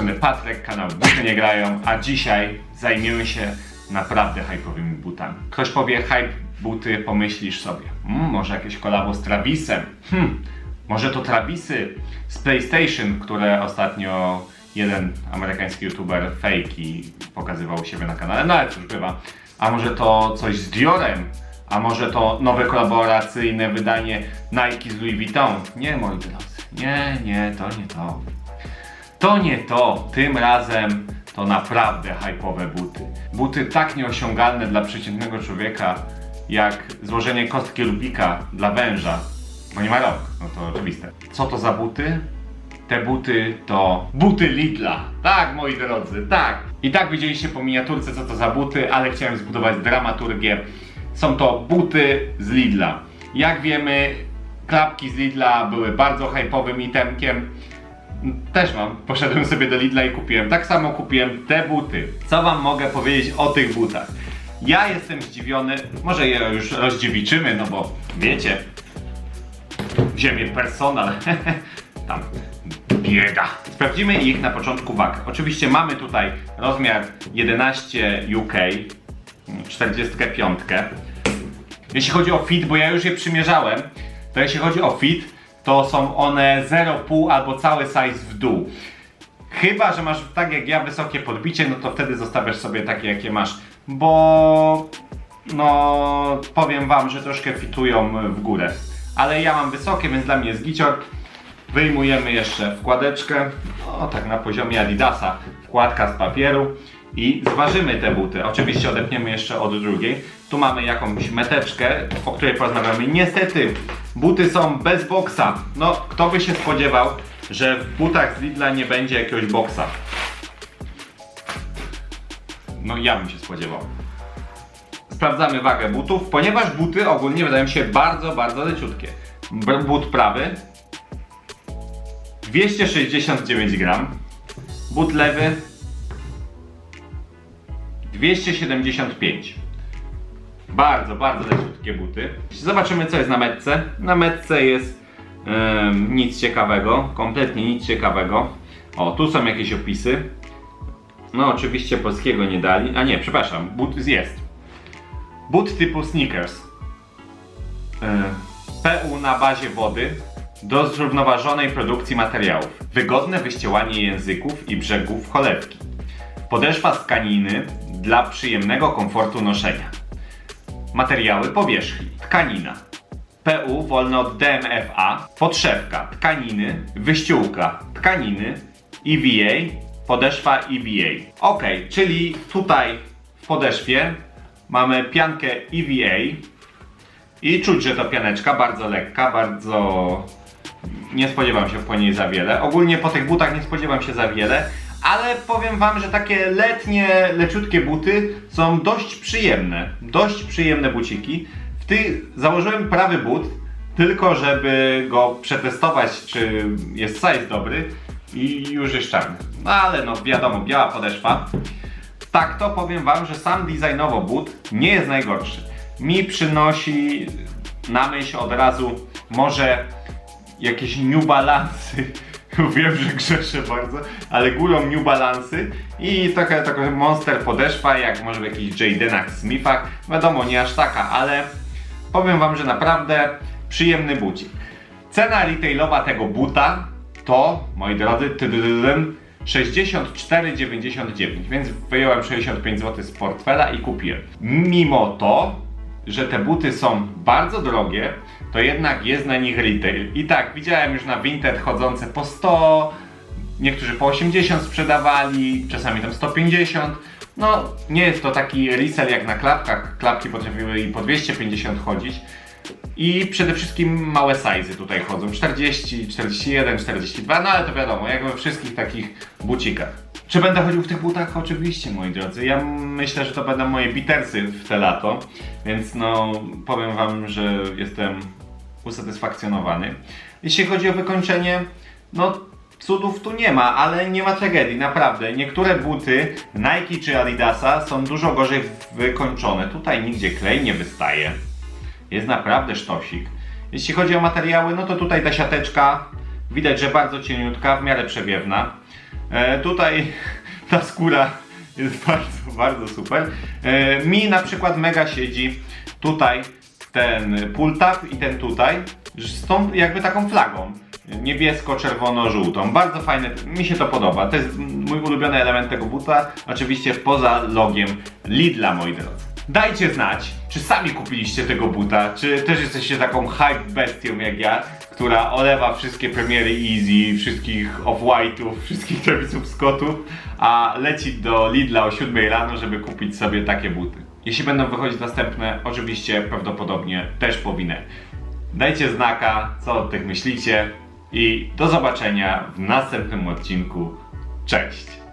strony Patryk, kanał Buty Nie Grają, a dzisiaj zajmiemy się naprawdę hype'owymi butami. Ktoś powie hype buty, pomyślisz sobie, mm, może jakieś kolabo z Travisem, hmm, może to Travisy z PlayStation, które ostatnio jeden amerykański youtuber fejki pokazywał u siebie na kanale, no ale cóż bywa. A może to coś z Diorem, a może to nowe kolaboracyjne wydanie Nike z Louis Vuitton? Nie moi drodzy, nie, nie, to nie to. To nie to. Tym razem to naprawdę hype'owe buty. Buty tak nieosiągalne dla przeciętnego człowieka, jak złożenie kostki Rubika dla węża. Bo nie ma rąk, no to oczywiste. Co to za buty? Te buty to buty Lidla. Tak, moi drodzy, tak. I tak widzieliście po miniaturce, co to za buty, ale chciałem zbudować dramaturgię. Są to buty z Lidla. Jak wiemy, klapki z Lidla były bardzo hype'owym itemkiem. Też mam. Poszedłem sobie do Lidla i kupiłem. Tak samo kupiłem te buty. Co wam mogę powiedzieć o tych butach? Ja jestem zdziwiony, może je już rozdziewiczymy, no bo wiecie, ziemię personal, tam bieda. Sprawdzimy ich na początku wag. Oczywiście mamy tutaj rozmiar 11 UK, 45. Jeśli chodzi o fit, bo ja już je przymierzałem, to jeśli chodzi o fit, to są one 0,5 albo cały size w dół. Chyba, że masz tak jak ja wysokie podbicie, no to wtedy zostawiasz sobie takie jakie masz, bo no powiem wam, że troszkę fitują w górę. Ale ja mam wysokie, więc dla mnie jest gicior. Wyjmujemy jeszcze wkładeczkę, o tak na poziomie Adidasa, wkładka z papieru i zważymy te buty. Oczywiście odepniemy jeszcze od drugiej. Tu mamy jakąś meteczkę, o której porozmawiamy. Niestety, buty są bez boksa. No, kto by się spodziewał, że w butach z Lidla nie będzie jakiegoś boksa? No, ja bym się spodziewał. Sprawdzamy wagę butów, ponieważ buty ogólnie wydają się bardzo, bardzo leciutkie. But prawy 269 gram. But lewy 275. Bardzo, bardzo leciutkie buty. Zobaczymy co jest na metce. Na metce jest em, nic ciekawego, kompletnie nic ciekawego. O, tu są jakieś opisy. No oczywiście polskiego nie dali. A nie, przepraszam, but jest. But typu sneakers. E, PU na bazie wody do zrównoważonej produkcji materiałów. Wygodne wyścielanie języków i brzegów cholewki. Podeszwa z tkaniny dla przyjemnego komfortu noszenia. Materiały powierzchni. Tkanina. PU wolne od DMFA. Podszewka. Tkaniny. Wyściółka. Tkaniny. EVA. Podeszwa EVA. Ok, czyli tutaj w podeszwie mamy piankę EVA. I czuć, że to pianeczka bardzo lekka, bardzo nie spodziewam się po niej za wiele. Ogólnie po tych butach nie spodziewam się za wiele, ale powiem wam, że takie letnie, leciutkie buty są dość przyjemne. Dość przyjemne buciki. W ty założyłem prawy but, tylko żeby go przetestować, czy jest size dobry i już jest czarny. No ale no wiadomo, biała podeszwa. Tak, to powiem wam, że sam designowo but nie jest najgorszy. Mi przynosi na myśl od razu może jakieś New Balance'y. Wiem, że grzeszę bardzo, ale górą New Balance'y i trochę taka monster podeszwa, jak może w jakichś Jadenach Smithach. Wiadomo, nie aż taka, ale powiem wam, że naprawdę przyjemny bucik. Cena retailowa tego buta to, moi drodzy, tydydydym, 64,99, więc wyjąłem 65 zł z portfela i kupiłem. Mimo to, że te buty są bardzo drogie, to jednak jest na nich retail. I tak, widziałem już na Vinted chodzące po 100, niektórzy po 80 sprzedawali, czasami tam 150. No, nie jest to taki resell jak na klapkach. Klapki potrafiły i po 250 chodzić. I przede wszystkim małe sizy tutaj chodzą. 40, 41, 42, no ale to wiadomo, jak we wszystkich takich bucikach. Czy będę chodził w tych butach? Oczywiście, moi drodzy. Ja myślę, że to będą moje bitersy w te lato, więc no powiem wam, że jestem usatysfakcjonowany. Jeśli chodzi o wykończenie, no cudów tu nie ma, ale nie ma tragedii, naprawdę. Niektóre buty Nike czy Adidasa są dużo gorzej wykończone. Tutaj nigdzie klej nie wystaje. Jest naprawdę sztosik. Jeśli chodzi o materiały, no to tutaj ta siateczka Widać, że bardzo cieniutka, w miarę przewiewna. E, tutaj ta skóra jest bardzo, bardzo super. E, mi na przykład mega siedzi tutaj ten pull tab i ten tutaj z tą jakby taką flagą niebiesko-czerwono-żółtą. Bardzo fajne, mi się to podoba. To jest mój ulubiony element tego buta, oczywiście poza logiem Lidla, moi drodzy. Dajcie znać, czy sami kupiliście tego buta, czy też jesteście taką hype bestią jak ja, która olewa wszystkie premiery Easy, wszystkich Off-White'ów, wszystkich Travisów Scottów, a leci do Lidla o 7 rano, żeby kupić sobie takie buty. Jeśli będą wychodzić następne, oczywiście prawdopodobnie też powinę. Dajcie znaka, co o tych myślicie i do zobaczenia w następnym odcinku. Cześć!